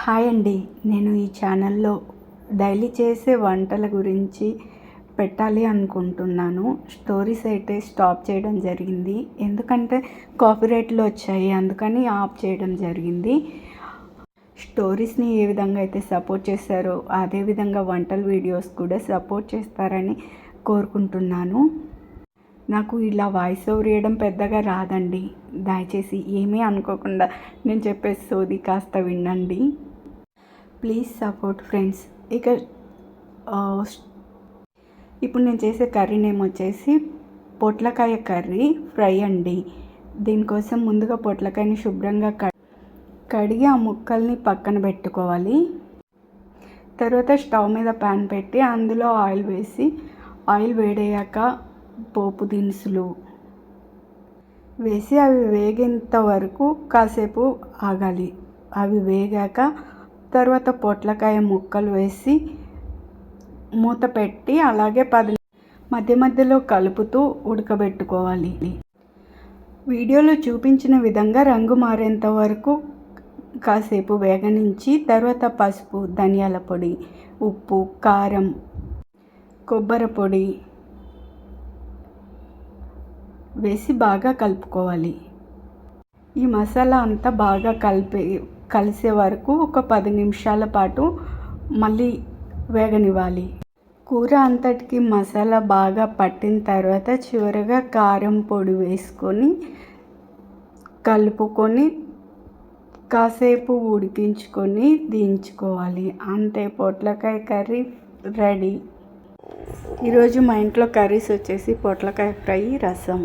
Hi అండి. నేను ఈ ఛానల్లో డైలీ చేసే వంటల గురించి పెట్టాలి అనుకుంటున్నాను. స్టోరీస్ అయితే స్టాప్ చేయడం జరిగింది. ఎందుకంటే కాపీరైట్లు వచ్చాయి అందుకని ఆఫ్ చేయడం జరిగింది. స్టోరీస్ని ఏ విధంగా అయితే సపోర్ట్ చేస్తారో అదే విధంగా వంటల వీడియోస్ కూడా సపోర్ట్ చేస్తారని కోరుకుంటున్నాను. నాకు ఇలా వాయిస్ ఓవర్ ఇవ్వడం పెద్దగా రాదండి. దయచేసి ఏమీ అనుకోకుండా నేను చెప్పే సోది కాస్త వినండి. Please support friends. ఇక ఇప్పుడు నేను చేసే కర్రీ నేమ్ వచ్చేసి పొట్లకాయ కర్రీ ఫ్రై అండి. దీనికోసం ముందుగా పొట్లకాయని శుభ్రంగా క కడిగి ఆ ముక్కల్ని పక్కన పెట్టుకోవాలి. తర్వాత స్టవ్ మీద ప్యాన్ పెట్టి అందులో ఆయిల్ వేసి ఆయిల్ వేడయ్యాక పోపు దినుసులు వేసి అవి వేగేంత వరకు కాసేపు ఆగాలి. అవి వేగాక తర్వాత పొట్లకాయ ముక్కలు వేసి మూత పెట్టి అలాగే పది మధ్య మధ్యలో కలుపుతూ ఉడకబెట్టుకోవాలి. వీడియోలో చూపించిన విధంగా రంగు మారేంత వరకు కాసేపు వేగనించి తర్వాత పసుపు ధనియాల పొడి ఉప్పు కారం కొబ్బరి పొడి వేసి బాగా కలుపుకోవాలి. ఈ మసాలా అంతా బాగా కలిపి కలిసే వరకు ఒక పది నిమిషాల పాటు మళ్ళీ వేగనివ్వాలి. కూర అంతటికి మసాలా బాగా పట్టిన తర్వాత చివరగా కారం పొడి వేసుకొని కలుపుకొని కాసేపు ఉడికించుకొని దించుకోవాలి. అంతే పొట్లకాయ కర్రీ రెడీ. ఈరోజు మా ఇంట్లో కర్రీస్ వచ్చేసి పొట్లకాయ ఫ్రై రసం.